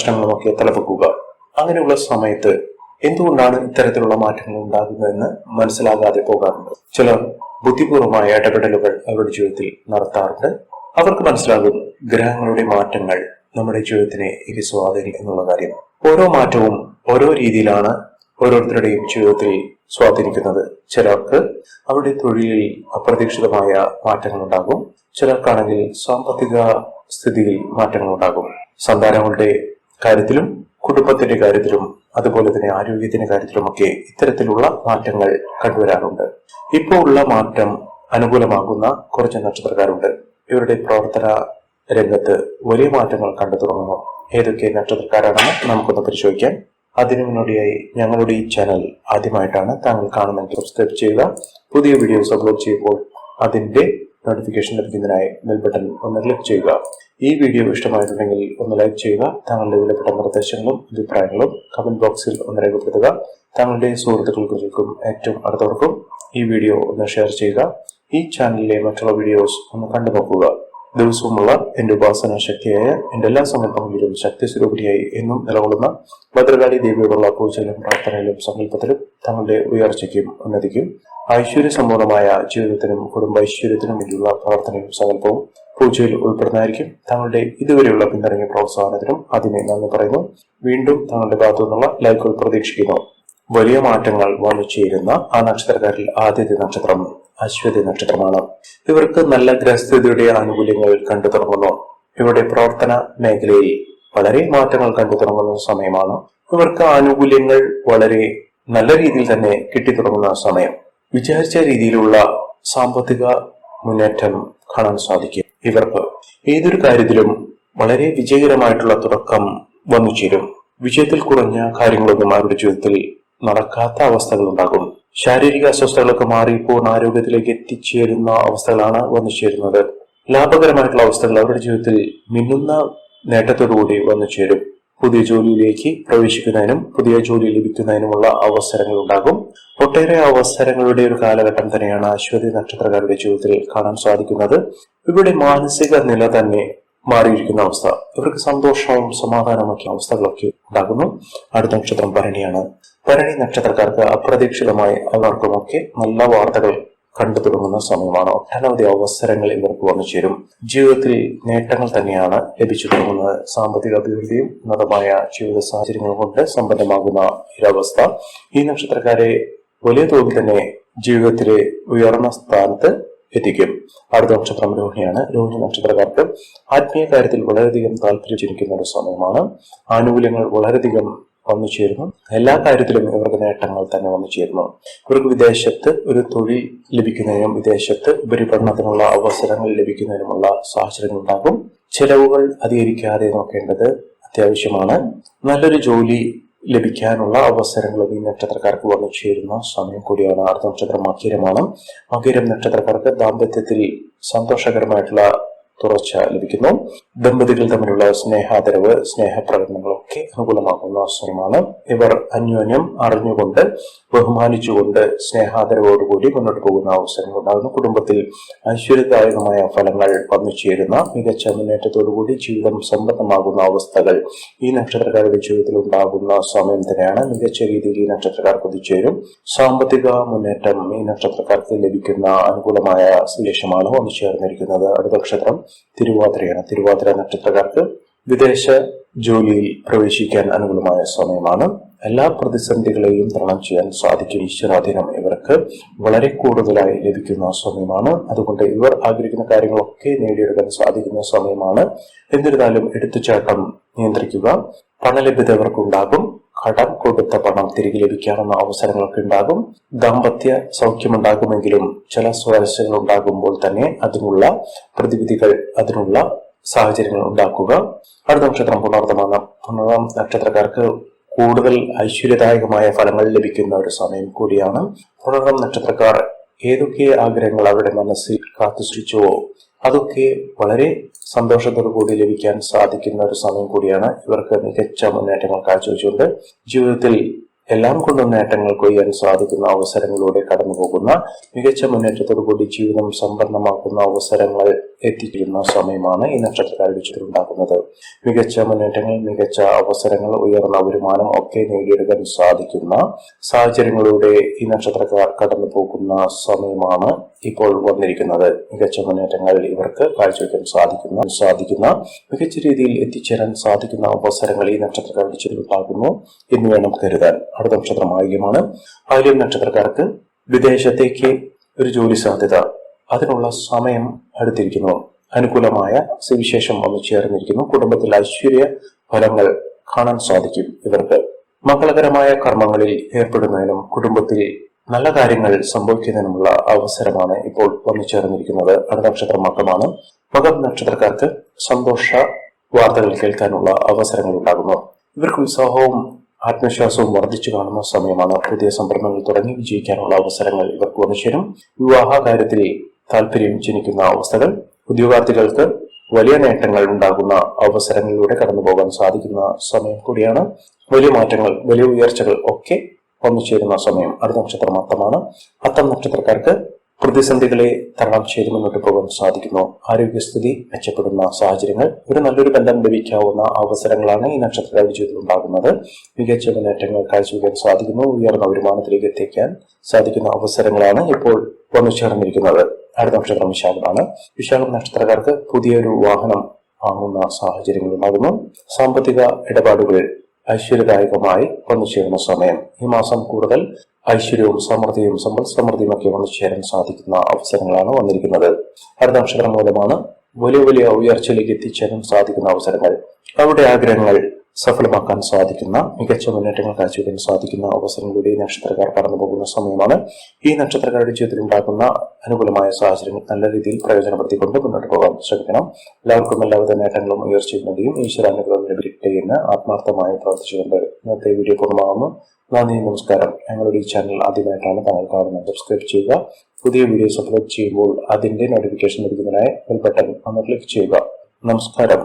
പ്രശ്നങ്ങളുമൊക്കെ തലവെക്കുക. അങ്ങനെയുള്ള സമയത്ത് എന്തുകൊണ്ടാണ് ഇത്തരത്തിലുള്ള മാറ്റങ്ങൾ ഉണ്ടാകുന്നതെന്ന് മനസ്സിലാകാതെ പോകാറുണ്ട്. ചിലർ ബുദ്ധിപൂർവമായ ഇടപെടലുകൾ അവരുടെ ജീവിതത്തിൽ നടത്താറുണ്ട്. അവർക്ക് മനസ്സിലാകും ഗ്രഹങ്ങളുടെ മാറ്റങ്ങൾ നമ്മുടെ ജീവിതത്തിനെ ഇത് സ്വാധീനിക്കും എന്നുള്ള കാര്യം. ഓരോ മാറ്റവും ഓരോ രീതിയിലാണ് ഓരോരുത്തരുടെയും ജീവിതത്തിൽ സ്വാധീനിക്കുന്നത്. ചിലർക്ക് അവരുടെ തൊഴിലിൽ അപ്രതീക്ഷിതമായ മാറ്റങ്ങൾ ഉണ്ടാകും ചിലർക്കാണെങ്കിൽ സാമ്പത്തിക സ്ഥിതിയിൽ മാറ്റങ്ങൾ ഉണ്ടാകും സന്താനങ്ങളുടെ കാര്യത്തിലും കുടുംബത്തിന്റെ കാര്യത്തിലും അതുപോലെ തന്നെ ആരോഗ്യത്തിന്റെ കാര്യത്തിലുമൊക്കെ ഇത്തരത്തിലുള്ള മാറ്റങ്ങൾ കണ്ടുവരാറുണ്ട്. ഇപ്പോൾ ഉള്ള മാറ്റം അനുകൂലമാകുന്ന കുറച്ച് നക്ഷത്രക്കാരുണ്ട്. ഇവരുടെ പ്രവർത്തന രംഗത്ത് വലിയ മാറ്റങ്ങൾ കണ്ടു തുടങ്ങുന്നു. ഏതൊക്കെ നക്ഷത്രക്കാരാണെന്ന് നമുക്കൊന്ന് പരിശോധിക്കാം. അതിനു മുന്നോടിയായി ഞങ്ങളുടെ ഈ ചാനൽ ആദ്യമായിട്ടാണ് താങ്കൾ കാണുന്നെങ്കിൽ സബ്സ്ക്രൈബ് ചെയ്യുക. പുതിയ വീഡിയോസ് അപ്ലോഡ് ചെയ്യുമ്പോൾ അതിന്റെ നോട്ടിഫിക്കേഷൻ ലഭിക്കുന്നതിനായി ബെൽ ബട്ടൺ ഒന്ന് ക്ലിക്ക് ചെയ്യുക. ഈ വീഡിയോ ഇഷ്ടമായിട്ടുണ്ടെങ്കിൽ ഒന്ന് ലൈക്ക് ചെയ്യുക. താങ്കളുടെ വിലപ്പെട്ട നിർദ്ദേശങ്ങളും അഭിപ്രായങ്ങളും കമന്റ് ബോക്സിൽ ഒന്ന് രേഖപ്പെടുത്തുക. താങ്കളുടെ സുഹൃത്തുക്കൾക്കും ഏറ്റവും അടുത്തവർക്കും ഈ വീഡിയോ ഒന്ന് ഷെയർ ചെയ്യുക. ഈ ചാനലിലെ മറ്റുള്ള വീഡിയോസ് ഒന്ന് കണ്ടു നോക്കുക ദിവസവുമുള്ള എന്റെ ഉപാസന ശക്തിയായ എന്റെ എല്ലാ സമർപ്പങ്ങളിലും ശക്തി സ്വരൂപിയായി എന്നും നിലകൊള്ളുന്ന ഭദ്രകാളി ദേവിയോടുള്ള പൂജയിലും പ്രാർത്ഥനയിലും സങ്കല്പത്തിലും തങ്ങളുടെ ഉയർച്ചയ്ക്കും ഉന്നതിക്കും ഐശ്വര്യ സമ്പൂർണമായ ജീവിതത്തിനും കുടുംബ ഐശ്വര്യത്തിനും വേണ്ടിയുള്ള പ്രാർത്ഥനയും സങ്കല്പവും പൂജയിൽ ഉൾപ്പെടുന്നതായിരിക്കും. തങ്ങളുടെ ഇതുവരെയുള്ള പിന്തുണയും പ്രോത്സാഹനത്തിനും ആദ്യമേ നന്ദി പറയുന്നു. വീണ്ടും തങ്ങളുടെ ഭാഗത്തു നിന്നുള്ള ലൈക്കുകൾ പ്രതീക്ഷിക്കുന്നു. വലിയ മാറ്റങ്ങൾ വന്നു ചേരുന്ന ആ നക്ഷത്രക്കാരിൽ ആദ്യത്തെ നക്ഷത്രം. അശ്വതി നക്ഷത്രമാണ്. ഇവർക്ക് നല്ല ഗ്രഹസ്ഥിതിയുടെ ആനുകൂല്യങ്ങൾ കണ്ടു തുടങ്ങുന്നു. ഇവരുടെ പ്രവർത്തന മേഖലയിൽ വളരെ മാറ്റങ്ങൾ കണ്ടു തുടങ്ങുന്ന സമയമാണ്. ഇവർക്ക് ആനുകൂല്യങ്ങൾ വളരെ നല്ല രീതിയിൽ തന്നെ കിട്ടിത്തുടങ്ങുന്ന സമയം. വിചാരിച്ച രീതിയിലുള്ള സാമ്പത്തിക മുന്നേറ്റം കാണാൻ സാധിക്കും. ഇവർക്ക് ഏതൊരു കാര്യത്തിലും വളരെ വിജയകരമായിട്ടുള്ള തുടക്കം വന്നു ചേരും. വിജയത്തിൽ കുറഞ്ഞ കാര്യങ്ങളൊന്നും അവരുടെ ജീവിതത്തിൽ നടക്കാത്ത അവസ്ഥകൾ ഉണ്ടാകും ശാരീരിക അസ്വസ്ഥതകളൊക്കെ മാറി പൂർണ ആരോഗ്യത്തിലേക്ക് എത്തിച്ചേരുന്ന അവസ്ഥകളാണ് വന്നു ചേരുന്നത്. ലാഭകരമായിട്ടുള്ള അവസ്ഥകൾ അവരുടെ ജീവിതത്തിൽ മിന്നുന്ന നേട്ടത്തോടുകൂടി വന്നു ചേരും. പുതിയ ജോലിയിലേക്ക് പ്രവേശിക്കുന്നതിനും പുതിയ ജോലി ലഭിക്കുന്നതിനുമുള്ള അവസരങ്ങൾ ഉണ്ടാകും. ഒട്ടേറെ അവസരങ്ങളുടെ ഒരു കാലഘട്ടം തന്നെയാണ് അശ്വതി നക്ഷത്രക്കാരുടെ ജീവിതത്തിൽ കാണാൻ സാധിക്കുന്നത്. ഇവരുടെ മാനസിക നില തന്നെ മാറിയിരിക്കുന്ന അവസ്ഥ. ഇവർക്ക് സന്തോഷവും സമാധാനമൊക്കെ അവസ്ഥകളൊക്കെ ഉണ്ടാകുന്നു. അടുത്ത നക്ഷത്രം ഭരണിയാണ്. ഭരണി നക്ഷത്രക്കാർക്ക് അപ്രതീക്ഷിതമായി അവർക്കുമൊക്കെ നല്ല വാർത്തകൾ കണ്ടു തുടങ്ങുന്ന സമയമാണ്. ഒട്ടനവധി അവസരങ്ങൾ ഇവർക്ക് വന്നു ചേരും. ജീവിതത്തിൽ നേട്ടങ്ങൾ തന്നെയാണ് ലഭിച്ചു തുടങ്ങുന്നത്. സാമ്പത്തിക അഭിവൃദ്ധിയും ഉന്നതമായ ജീവിത സാഹചര്യങ്ങൾ കൊണ്ട് സമ്പന്നമാകുന്ന ഒരവസ്ഥ. ഈ നക്ഷത്രക്കാരെ വലിയ തോതിൽ തന്നെ ജീവിതത്തിലെ ഉയർന്ന സ്ഥാനത്ത് എത്തിക്കും. അടുത്ത നക്ഷത്രം രോഹിണിയാണ്. രോഹിണി നക്ഷത്രക്കാർക്ക് ആത്മീയ കാര്യത്തിൽ വളരെയധികം താല്പര്യം ജനിക്കുന്ന ഒരു സമയമാണ്. ആനുകൂല്യങ്ങൾ വളരെയധികം വന്നു ചേരുന്നു. എല്ലാ കാര്യത്തിലും ഇവർക്ക് നേട്ടങ്ങൾ തന്നെ വന്നു ചേരുന്നു. ഇവർക്ക് വിദേശത്ത് ഒരു തൊഴിൽ ലഭിക്കുന്നതിനും വിദേശത്ത് ഉപരിപഠനത്തിനുള്ള അവസരങ്ങൾ ലഭിക്കുന്നതിനുമുള്ള സാഹചര്യങ്ങൾ ഉണ്ടാകും. ചെലവുകൾ അധികരിക്കാതെ നോക്കേണ്ടത് അത്യാവശ്യമാണ്. നല്ലൊരു ജോലി ലഭിക്കാനുള്ള അവസരങ്ങളും ഈ നക്ഷത്രക്കാർക്ക് വന്നു ചേരുന്ന സമയം കൂടിയാണ്. അടുത്ത നക്ഷത്രം മകീരമാണ്. മകീരം നക്ഷത്രക്കാർക്ക് ദാമ്പത്യത്തിൽ സന്തോഷകരമായിട്ടുള്ള തുടർച്ച ലഭിക്കുന്നു. ദമ്പതികൾ തമ്മിലുള്ള സ്നേഹാദരവ് സ്നേഹപ്രകടനങ്ങളൊക്കെ അനുകൂലമാകുന്ന അവസരമാണ്. ഇവർ അന്യോന്യം അറിഞ്ഞുകൊണ്ട് ബഹുമാനിച്ചുകൊണ്ട് സ്നേഹാദരവോടുകൂടി മുന്നോട്ട് പോകുന്ന അവസരങ്ങൾ ഉണ്ടാകുന്നു കുടുംബത്തിൽ ഐശ്വര്യദായകമായ ഫലങ്ങൾ വന്നു ചേരുന്ന മികച്ച മുന്നേറ്റത്തോടുകൂടി ജീവിതം സമ്പന്നമാകുന്ന അവസ്ഥകൾ ഈ നക്ഷത്രക്കാരുടെ ജീവിതത്തിൽ ഉണ്ടാകുന്ന സമയം തന്നെയാണ് മികച്ച രീതിയിൽ ഈ നക്ഷത്രക്കാർ കുതിച്ചേരും. സാമ്പത്തിക മുന്നേറ്റം ഈ നക്ഷത്രക്കാർക്ക് ലഭിക്കുന്ന അനുകൂലമായ സന്ദേശമാണ് വന്നു ചേർന്നിരിക്കുന്നത്. അടുത്ത നക്ഷത്രം തിരുവാതിരയാണ്. തിരുവാതിര നക്ഷത്രക്കാർക്ക് വിദേശ ജോലിയിൽ പ്രവേശിക്കാൻ അനുകൂലമായ സമയമാണ്. എല്ലാ പ്രതിസന്ധികളെയും തരണം ചെയ്യാൻ സാധിക്കും. ഈശ്വരാധീനം ഇവർക്ക് വളരെ കൂടുതലായി ലഭിക്കുന്ന സമയമാണ്. അതുകൊണ്ട് ഇവർ ആഗ്രഹിക്കുന്ന കാര്യങ്ങളൊക്കെ നേടിയെടുക്കാൻ സാധിക്കുന്ന സമയമാണ്. എന്നിരുന്നാലും എടുത്തുചാട്ടം നിയന്ത്രിക്കുക. പണലഭ്യത ഇവർക്കുണ്ടാകും. കടം കൊടുത്ത പണം തിരികെ ലഭിക്കാവുന്ന അവസരങ്ങളൊക്കെ ഉണ്ടാകും. ദാമ്പത്യ സൗഖ്യമുണ്ടാകുമെങ്കിലും ചില സ്വാരസ്യങ്ങൾ ഉണ്ടാകുമ്പോൾ തന്നെ അതിനുള്ള പ്രതിവിധികൾ അതിനുള്ള സാഹചര്യങ്ങൾ ഉണ്ടാക്കുക. അടുത്ത നക്ഷത്രം പുണർത്തമാണ് പുണർന്നം നക്ഷത്രക്കാർക്ക് കൂടുതൽ ഐശ്വര്യദായകമായ ഫലങ്ങൾ ലഭിക്കുന്ന ഒരു സമയം കൂടിയാണ്. പുണർന്നം നക്ഷത്രക്കാർ ഏതൊക്കെ ആഗ്രഹങ്ങൾ അവരുടെ മനസ്സിൽ കാത്തുസൂക്ഷിച്ചുവോ അതൊക്കെ വളരെ സന്തോഷത്തോടു കൂടി ലഭിക്കാൻ സാധിക്കുന്ന ഒരു സമയം കൂടിയാണ് ഇവർക്ക് മികച്ച മുന്നേറ്റങ്ങൾ കാഴ്ചവെച്ചുകൊണ്ട് ജീവിതത്തിൽ എല്ലാം കൊണ്ടും നേട്ടങ്ങൾ കൊയ്യാൻ സാധിക്കുന്ന അവസരങ്ങളിലൂടെ കടന്നു പോകുന്ന മികച്ച മുന്നേറ്റത്തോടു കൂടി ജീവിതം സമ്പന്നമാക്കുന്ന അവസരങ്ങൾ എത്തിക്കുന്ന സമയമാണ് ഈ നക്ഷത്രക്കാരുടെ ജീവിതത്തിൽ ഉണ്ടാക്കുന്നത് മികച്ച മുന്നേറ്റങ്ങൾ മികച്ച അവസരങ്ങൾ ഉയർന്ന വരുമാനം ഒക്കെ നേടിയെടുക്കാൻ സാധിക്കുന്ന സാഹചര്യങ്ങളിലൂടെ ഈ നക്ഷത്രക്കാർ കടന്നു പോകുന്ന സമയമാണ് ഇപ്പോൾ വന്നിരിക്കുന്നത്. മികച്ച മുന്നേറ്റങ്ങൾ ഇവർക്ക് കാഴ്ചവെക്കാൻ സാധിക്കുന്ന സാധിക്കുന്ന മികച്ച രീതിയിൽ എത്തിച്ചേരാൻ സാധിക്കുന്ന അവസരങ്ങൾ ഈ നക്ഷത്രക്കാരുടെ ഉണ്ടാകുന്നു എന്ന് വേണം കരുതാൻ. അടുത്ത നക്ഷത്രം ആയില്യമാണ്. ആയില്യം നക്ഷത്രക്കാർക്ക് വിദേശത്തേക്ക് ഒരു ജോലി സാധ്യത. അതിനുള്ള സമയം അടുത്തിരിക്കുന്നു അനുകൂലമായ സുവിശേഷം വന്നു ചേർന്നിരിക്കുന്നു. കുടുംബത്തിൽ ഐശ്വര്യ ഫലങ്ങൾ കാണാൻ സാധിക്കും ഇവർക്ക്. മംഗളകരമായ കർമ്മങ്ങളിൽ ഏർപ്പെടുന്നതിനും കുടുംബത്തിൽ നല്ല കാര്യങ്ങൾ സംഭവിക്കുന്നതിനുമുള്ള അവസരമാണ് ഇപ്പോൾ വന്നു ചേർന്നിരിക്കുന്നത്. അടുത്ത നക്ഷത്രം മാത്രമാണ് മകം നക്ഷത്രക്കാർക്ക് സന്തോഷ വാർത്തകൾ കേൾക്കാനുള്ള അവസരങ്ങൾ ഉണ്ടാകുന്നു. ഇവർക്ക് ഉത്സാഹവും ആത്മവിശ്വാസവും വർദ്ധിച്ചു കാണുന്ന സമയമാണ്. പുതിയ സംരംഭങ്ങൾ തുടങ്ങി വിജയിക്കാനുള്ള അവസരങ്ങൾ ഇവർക്ക് വന്നു ചേരും. വിവാഹ കാര്യത്തിൽ താല്പര്യം ജനിക്കുന്ന അവസ്ഥകൾ ഉദ്യോഗാർത്ഥികൾക്ക് വലിയ നേട്ടങ്ങൾ ഉണ്ടാകുന്ന അവസരങ്ങളിലൂടെ കടന്നു പോകാൻ സാധിക്കുന്ന സമയം കൂടിയാണ്. വലിയ മാറ്റങ്ങൾ വലിയ ഉയർച്ചകൾ ഒക്കെ വന്നു ചേരുന്ന സമയം. അടുത്ത നക്ഷത്രം അത്തമാണ് അത്തം നക്ഷത്രക്കാർക്ക് പ്രതിസന്ധികളെ തരണം ചെയ്ത് മുന്നോട്ട് പോകാൻ സാധിക്കുന്നു. ആരോഗ്യസ്ഥിതി മെച്ചപ്പെടുന്ന സാഹചര്യങ്ങൾ ഒരു നല്ലൊരു ബന്ധം ലഭിക്കാവുന്ന അവസരങ്ങളാണ് ഈ നക്ഷത്രക്കാരുടെ ജീവിതത്തിൽ ഉണ്ടാകുന്നത്. മികച്ച മുന്നേറ്റങ്ങൾ കാഴ്ചവെക്കാൻ സാധിക്കുന്നു. ഉയർന്ന വരുമാനത്തിലേക്ക് എത്തിക്കാൻ സാധിക്കുന്ന അവസരങ്ങളാണ് ഇപ്പോൾ വന്നു ചേർന്നിരിക്കുന്നത്. അടുത്ത നക്ഷത്രം വിശാഖമാണ്. വിശാഖം നക്ഷത്രക്കാർക്ക് പുതിയൊരു വാഹനം വാങ്ങുന്ന സാഹചര്യങ്ങളുമാകുന്നു സാമ്പത്തിക ഇടപാടുകളിൽ ഐശ്വര്യദായകമായി വന്നു ചേരുന്ന സമയം. ഈ മാസം കൂടുതൽ ഐശ്വര്യവും സമൃദ്ധിയും സമ്പൽ സമൃദ്ധിയും ഒക്കെ വന്നു ചേരാൻ സാധിക്കുന്ന അവസരങ്ങളാണ് വന്നിരിക്കുന്നത്. അടുത്ത നക്ഷത്രം മൂലമാണ് വലിയ വലിയ ഉയർച്ചയിലേക്ക് എത്തിച്ചേരാൻ സാധിക്കുന്ന അവസരങ്ങൾ. അവരുടെ ആഗ്രഹങ്ങൾ സഫലമാക്കാൻ സാധിക്കുന്ന മികച്ച മുന്നേറ്റങ്ങൾ കാഴ്ചവെക്കാൻ സാധിക്കുന്ന അവസരങ്ങളിലൂടെ ഈ നക്ഷത്രക്കാർ കടന്നു പോകുന്ന സമയമാണ്. ഈ നക്ഷത്രക്കാരുടെ ജീവിതത്തിൽ ഉണ്ടാകുന്ന അനുകൂലമായ സാഹചര്യങ്ങൾ നല്ല രീതിയിൽ പ്രയോജനപ്പെടുത്തിക്കൊണ്ട് മുന്നോട്ട് പോകാൻ ശ്രമിക്കണം. എല്ലാവർക്കും എല്ലാവിധ നേട്ടങ്ങളും ഉയർച്ചയുന്നതിയും ഈശ്വരാനുഗ്രഹം ലഭിക്കട്ടെ എന്ന് ആത്മാർത്ഥമായി പ്രാർത്ഥിച്ചുകൊണ്ട് ഇന്നത്തെ വീഡിയോ പൂർണമാകുന്നു. നന്ദി നമസ്കാരം. ഞങ്ങളുടെ ഈ ചാനൽ ആദ്യമായിട്ടാണ് താങ്കൾ കാണുന്നത്. സബ്സ്ക്രൈബ് ചെയ്യുക. പുതിയ വീഡിയോസ് അപ്ലോഡ് ചെയ്യുമ്പോൾ അതിന്റെ നോട്ടിഫിക്കേഷൻ ലഭിക്കുന്നതിനായി ബെൽ ബട്ടൺ ഒന്ന് ക്ലിക്ക് ചെയ്യുക. നമസ്കാരം.